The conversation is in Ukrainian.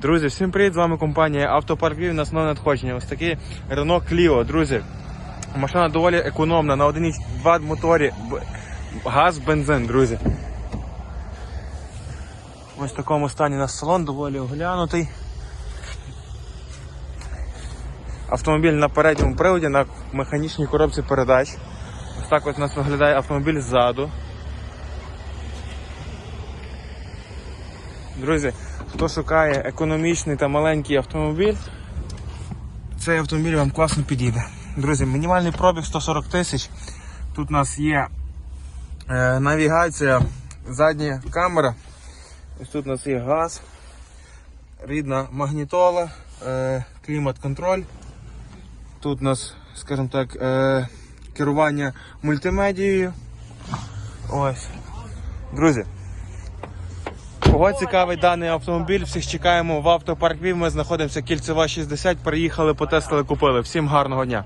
Друзі, всім привіт! З вами компанія Автопарк Львів на основне надходження. Ось такий Renault Clio, друзі. Машина доволі економна на 1,2 моторі. Газ, бензин, друзі. Ось в такому стані на салон, доволі оглянутий. Автомобіль на передньому приводі на механічній коробці передач. Ось так ось у нас виглядає автомобіль ззаду. Друзі, хто шукає економічний та маленький автомобіль, цей автомобіль вам класно підійде. Друзі, мінімальний пробіг 140 тисяч. Тут у нас є е, навігація, задня камера. Ось тут у нас є газ, рідна магнітола, е, клімат-контроль. Тут у нас, скажімо так, е, керування мультимедією. Ось. Друзі, Кого цікавий даний автомобіль, всіх чекаємо в автопарк Вів. Ми знаходимося кільцева 60, приїхали, потестили, купили. Всім гарного дня.